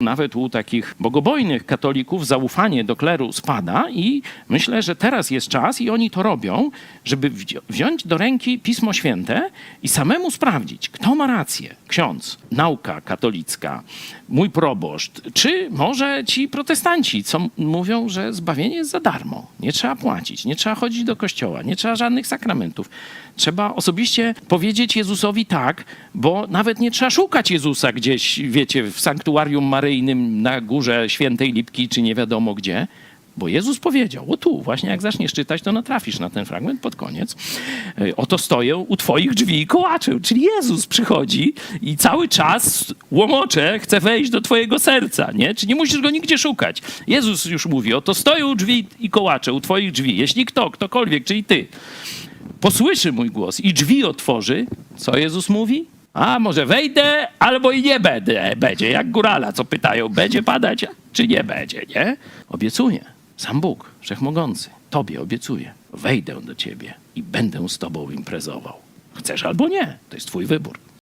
Nawet u takich bogobojnych katolików zaufanie do kleru spada i myślę, że teraz jest czas i oni to robią, żeby wzi- wziąć do ręki Pismo Święte i samemu sprawdzić, kto ma rację. Ksiądz, nauka katolicka, mój proboszcz, czy może ci protestanci, co mówią, że zbawienie jest za darmo. Nie trzeba płacić, nie trzeba chodzić do kościoła, nie trzeba żadnych sakramentów. Trzeba osobiście powiedzieć Jezusowi tak, bo nawet nie trzeba szukać Jezusa gdzieś, wiecie, w sanktuarium maryjnym na górze Świętej Lipki, czy nie wiadomo gdzie. Bo Jezus powiedział, o tu, właśnie jak zaczniesz czytać, to natrafisz na ten fragment pod koniec. E, Oto stoję u twoich drzwi i kołaczę. Czyli Jezus przychodzi i cały czas łomocze, chce wejść do twojego serca, nie? Czy nie musisz go nigdzie szukać. Jezus już mówi, oto stoję u drzwi i kołaczę, u twoich drzwi. Jeśli kto, ktokolwiek, czyli ty, posłyszy mój głos i drzwi otworzy, co Jezus mówi? A może wejdę, albo i nie będę. Będzie jak górala, co pytają, będzie padać, czy nie będzie, nie? Obiecuję. Sam Bóg, Wszechmogący, Tobie obiecuję. Wejdę do Ciebie i będę z Tobą imprezował. Chcesz albo nie, to jest Twój wybór.